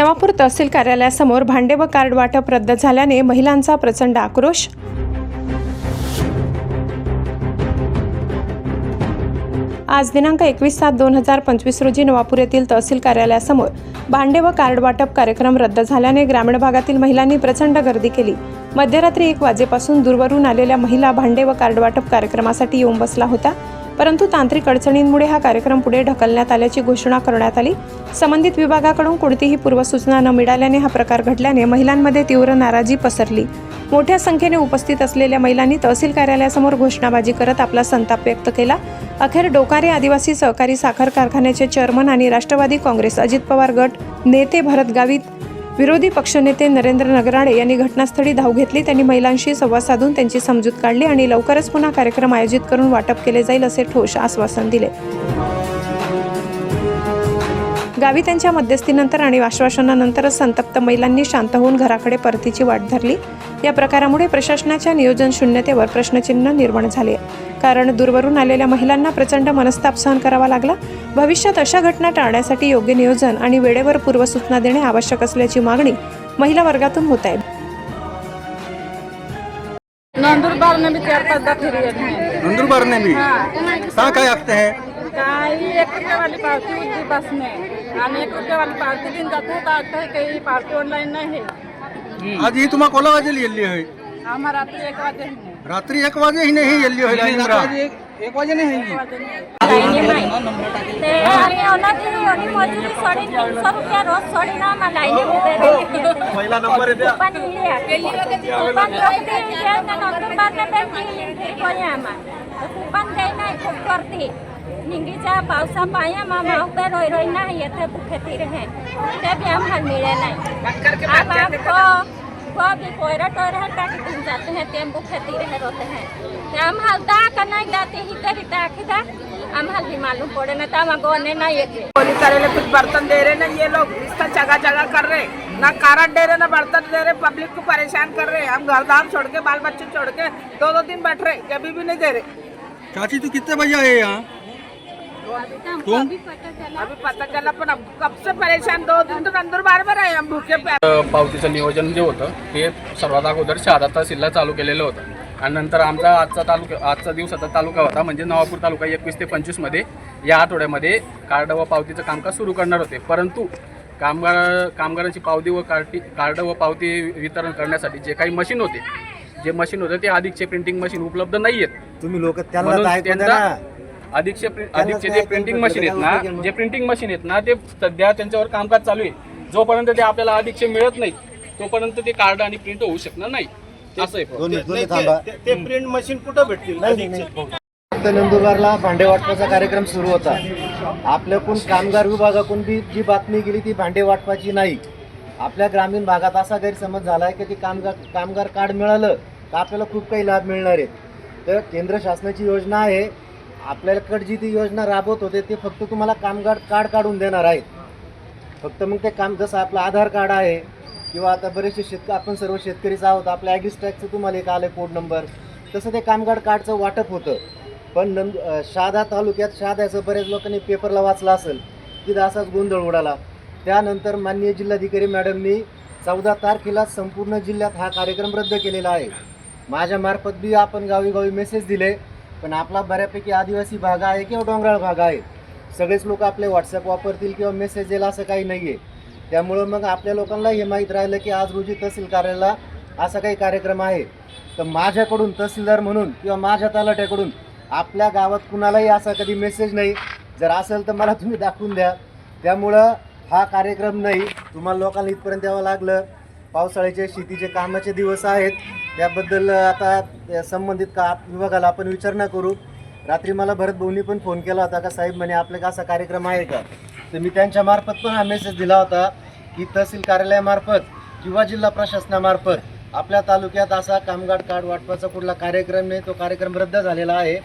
नवापूर तहसील कार्यालयासमोर भांडे व कार्ड वाटप रद्द झाल्याने महिलांचा प्रचंड आक्रोश. आज दिनांक एकवीस सात दोन हजार पंचवीस रोजी नवापूर येथील तहसील कार्यालयासमोर भांडे व कार्ड वाटप कार्यक्रम रद्द झाल्याने ग्रामीण भागातील महिलांनी प्रचंड गर्दी केली. मध्यरात्री एक वाजेपासून दूरवरून आलेल्या महिला भांडे व कार्ड वाटप कार्यक्रमासाठी येऊन बसला होता. परंतु तांत्रिक अडचणींमुळे हा कार्यक्रम पुढे ढकलण्यात आल्याची घोषणा करण्यात आली. संबंधित विभागाकडून कोणतीही पूर्वसूचना न मिळाल्याने हा प्रकार घडल्याने महिलांमध्ये तीव्र नाराजी पसरली. मोठ्या संख्येने उपस्थित असलेल्या महिलांनी तहसील कार्यालयासमोर घोषणाबाजी करत आपला संताप व्यक्त केला. अखेर डोकारे आदिवासी सहकारी साखर कारखान्याचे चेअरमन आणि राष्ट्रवादी काँग्रेस अजित पवार गट नेते भरत गावित विरोधी पक्षनेते नरेंद्र नगराळे यांनी घटनास्थळी धाव घेतली. त्यांनी महिलांशी संवाद साधून त्यांची समजूत काढली आणि लवकरच पुन्हा कार्यक्रम आयोजित करून वाटप केले जाईल असे ठोस आश्वासन दिले. गावी त्यांच्या मध्यस्थीनंतर आणि आश्वासनानंतरच संतप्त महिलांनी शांत होऊन घराकडे परतीची वाट धरली. या प्रकारामुळे प्रशासनाच्या नियोजन शून्यतेवर प्रश्नचिन्ह निर्माण झाले. कारण दूरवरून आलेल्या महिलांना प्रचंड मनस्ताप सहन करावा लागला. भविष्यात अशा घटना टाळण्यासाठी योग्य नियोजन आणि वेळेवर पूर्वसूचना देणे आवश्यक असल्याची मागणी महिला वर्गातून होत आहे. नंदुरबार में भी चार पाँच फिर हैं। नंदुरबार में भी? हाँ। कहाँ कहाँ आते हैं? काही एक रुपये वाली पावती होती बस में। आणि एक रुपये वाली पावती दिन जाते हैं तो आता कहीं पावती ऑनलाइन नहीं है। आज ही तुम्हाला कोला वाजेल येल्ली होय हमारा तो एक वाजे ही रात्री एक वाजे ही नाही येल्ली होय एक वाजे नाही ते आणि ओनाची एवढी मजुरी सोडी तीनशे रुपया रोज सोडी ना मला लाईनी उभे. पहिला नंबर येते पण इले कुपन रोखते इले ना नंदुरबारला भेटली कोणी आम्हा. कुपन काही नाही खूप करते. निंगीच्या पावसा पाया मामा उभे रोई रोई नाही येते भुकेती रहे. ते भी आम्हाला मिळे नाही. अब आपको वो कोयरा टोयरा टाक दिन जाते हैं तेम भुकेती रहे रोते हैं। ते आम्हाला दा का दाते ही तरी दाखी दा आम्हाला भी मालूम पड़े ना तो कुछ बर्तन दे रहे ना ये लोग इसका जगह जगह कर रहे। ना कारण दे रहे ना बर्तन दे रहे पब्लिक को परेशान कर रहे। हम घर दाम छोड़ के बाल बच्चे छोड़ के दो दो दिन बैठ रहे कभी भी नहीं दे रहे। चाची तू कितने बजे आए यहाँ? तुम? अभी पता चला पण हम कब से परेशान? दो दिन तो नंदुरबार में रहे हम भूखे पे। पावतीचं नियोजन जे होतं ते सर्वात अगोदर शहादा तहसीलला चालू केलेलं होतं. आणि नंतर आमचा आजचा तालुका आजचा दिवसाचा तालुका होता म्हणजे नवापूर तालुका एकवीस ते पंचवीसमध्ये या आठवड्यामध्ये कार्ड व पावतीचं कामकाज सुरू करणार होते. परंतु कामगार कामगारांची पावती व कार्टी कार्ड व पावती वितरण करण्यासाठी जे काही मशीन होते जे मशीन होते ते अधिकचे प्रिंटिंग मशीन उपलब्ध नाही आहेत तुम्ही लोक त्यांना अधिकचे प्रि- अधिकचे जे प्रिंटिंग मशीन आहेत ना जे प्रिंटिंग मशीन आहेत ना ते सध्या त्यांच्यावर कामकाज चालू आहे. जोपर्यंत ते आपल्याला अधिकचे मिळत नाही तोपर्यंत ते कार्ड आणि प्रिंट होऊ शकणार नाही. असं आहे. ते प्रिंट मशीन कुठं भेटतील? नाही, नाही. फक्त नंदुरबारला भांडे वाटपाचा कार्यक्रम सुरू होता. आपल्याकडून कामगार विभागाकडून बी जी बातमी गेली ती भांडे वाटपाची नाही. आपल्या ग्रामीण भागात असा गैरसमज झाला आहे की ती कामगार कामगार कार्ड मिळालं तर आपल्याला खूप काही लाभ मिळणार आहेत तर केंद्र शासनाची योजना आहे आपल्याकडे जी ती योजना राबवत होते ते फक्त तुम्हाला कामगार कार्ड काढून देणार आहेत. फक्त मग ते काम जसं आपलं आधार कार्ड आहे किंवा आता बरेचसे शेतकरी आपण सर्व शेतकरीच आहोत आपल्या ॲग्रिस तुम्हाला एक आलं कोड नंबर तसं ते कामगार कार्डचं वाटप होतं. पण नंद शहादा तालुक्यात शहाद्याचं बऱ्याच लोकांनी पेपरला वाचलं असेल तिथं असाच गोंधळ उडाला. त्यानंतर माननीय जिल्हाधिकारी मॅडमनी चौदा तारखेला संपूर्ण जिल्ह्यात हा कार्यक्रम रद्द केलेला आहे. माझ्यामार्फत बी आपण गावी गावी मेसेज दिले. पण आपला बऱ्यापैकी आदिवासी भाग आहे किंवा डोंगराळ भाग आहे. सगळेच लोक आपले व्हॉट्सअप वापरतील किंवा मेसेज येईल असं काही नाही आहे त्यामुळं मग आपल्या लोकांना हे माहीत राहिलं की आज रोजी तहसील कार्यालयाला असा काही कार्यक्रम आहे. तर माझ्याकडून तहसीलदार म्हणून किंवा माझ्या तलाट्याकडून आपल्या गावात कुणालाही असा कधी मेसेज नाही. जर असेल तर मला तुम्ही दाखवून द्या. त्यामुळं हा कार्यक्रम नाही. तुम्हाला लोकांना इथपर्यंत यावं लागलं. पावसाळ्याचे शेतीचे कामाचे दिवस आहेत. त्याबद्दल आता त्या संबंधित का विभागाला आपण विचारणा करू. रात्री मला भरत भाऊनी पण फोन केला होता का साहेब म्हणे आपल्या असा कार्यक्रम आहे का? तर मी त्यांच्या मार्फत पण हा मेसेज दिला होता की तहसील कार्यालयामार्फत किंवा जिल्हा प्रशासनामार्फत आपल्या तालुक्यात असा कामगार कार्ड वाटपाचा कुठला कार्यक्रम नाही तो कार्यक्रम रद्द झालेला आहे.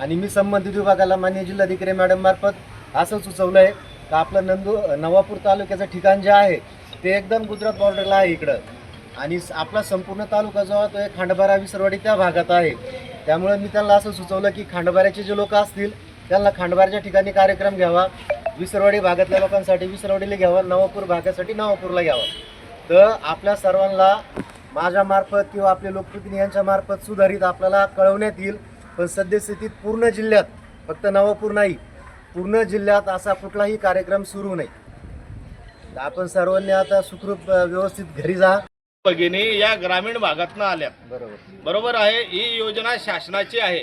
आणि मी संबंधित विभागाला मान्य जिल्हाधिकारी मॅडम मार्फत असं सुचवलं आहे का आपलं नंदू नवापूर तालुक्याचं ठिकाण जे आहे ते एकदम गुजरात बॉर्डरला आहे इकडं. आणि स- आपला संपूर्ण तालुका जो आहे तो एक खांडबारा विसरवाडी त्या भागात आहे. त्यामुळे मी त्यांना असं सुचवलं की खांडबाऱ्याचे जे लोक असतील त्यांना खांडबाऱ्याच्या ठिकाणी कार्यक्रम घ्यावा. विसरवाडी भागातल्या लोकांसाठी विसरवाडीला घ्यावा नवापूर भागासाठी नवापूरला घ्यावा. तर आपल्या सर्वांना माझ्यामार्फत किंवा आपले लोकप्रतिनिधी यांच्या मार्फत सुधारित आपल्याला कळवण्यात येईल. पण सद्यस्थितीत पूर्ण जिल्ह्यात फक्त नवापूर नाही पूर्ण जिल्ह्यात असा कुठलाही कार्यक्रम सुरू नाही. आपण सर्वांनी आता सुखरूप व्यवस्थित घरी जा. भगिनी या ग्रामीण भागातनं आल्या. बरोबर. बरोबर आहे ही योजना शासनाची आहे.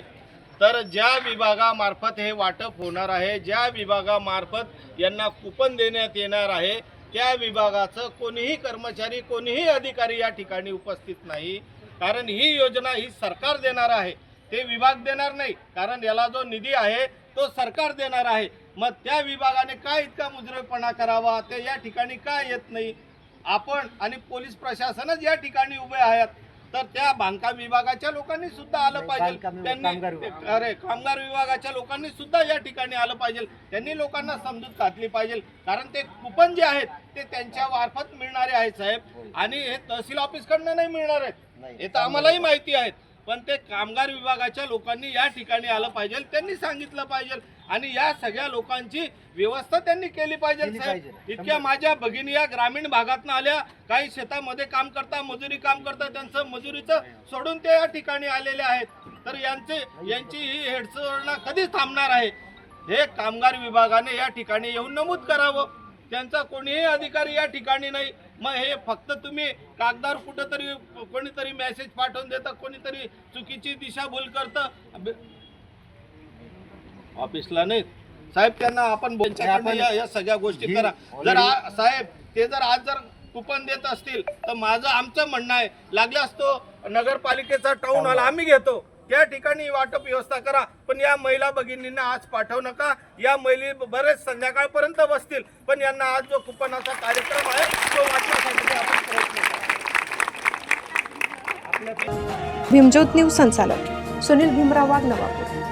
तर ज्या विभागामार्फत हे वाटप होणार आहे ज्या विभागामार्फत यांना कुपन देण्यात येणार आहे त्या विभागाचं कोणीही कर्मचारी कोणीही अधिकारी या ठिकाणी उपस्थित नाही. कारण ही योजना ही सरकार देणार आहे. ते विभाग देणार नाही. कारण याला जो निधी आहे तो सरकार देणार आहे. मग त्या विभागाने काय इतका मुजरेपणा करावा? ते या ठिकाणी काय येत नाही? आपण आणि पोलीस प्रशासनच या ठिकाणी उभे आहेत. तर त्या बांधकाम विभागाच्या लोकांनी सुद्धा आलं पाहिजे. त्यांनी. अरे कामगार विभागाच्या लोकांनी सुद्धा या ठिकाणी आलं पाहिजे. त्यांनी लोकांना समजूत घातली पाहिजे. कारण ते कुपन जे आहेत ते त्यांच्या मार्फत मिळणारे आहेत साहेब. आणि हे तहसील ऑफिस कडनं नाही मिळणार आहेत. हे तर आम्हालाही माहिती आहेत. पण ते कामगार विभागाच्या लोकांनी या ठिकाणी आलं पाहिजे त्यांनी सांगितलं पाहिजे. आणि या सगळ्या लोकांची व्यवस्था त्यांनी केली पाहिजे साहेब. इतक्या माझ्या भगिनी या ग्रामीण भागातनं आल्या काही शेतामध्ये काम करता मजुरी काम करता त्यांचं मजुरीचं सोडून ते या ठिकाणी आलेले आहेत. तर यांचे यांची ही हेडसोडणं कधीच थांबणार आहे. हे कामगार विभागाने या ठिकाणी येऊन नमूद करावं. त्यांचा कोणीही अधिकारी या ठिकाणी नाही. मग हे फक्त तुम्ही कागदावर कुठंतरी कोणीतरी मेसेज पाठवून देतं कोणीतरी चुकीची दिशाभूल करतं. ऑफिसला नाही साहेब त्यांना आपण या सगळ्या गोष्टी करा. जर साहेब ते जर आज जर कुपन देत असतील तर माझं आमचं म्हणणं आहे लागल्यास तो नगरपालिकेचा टाऊन हॉल आम्ही घेतो. त्या ठिकाणी वाटप व्यवस्था करा पण या महिला भगिनींना आज पाठवू नका. या महिली बरेच संध्याकाळपर्यंत बसतील पण यांना आज जो कुपनाचा कार्यक्रम आहे तो वाचण्यासाठी आपण प्रयत्न भीमज्योत न्यूज संचालक सुनील भीमराव वाघ नवापूर.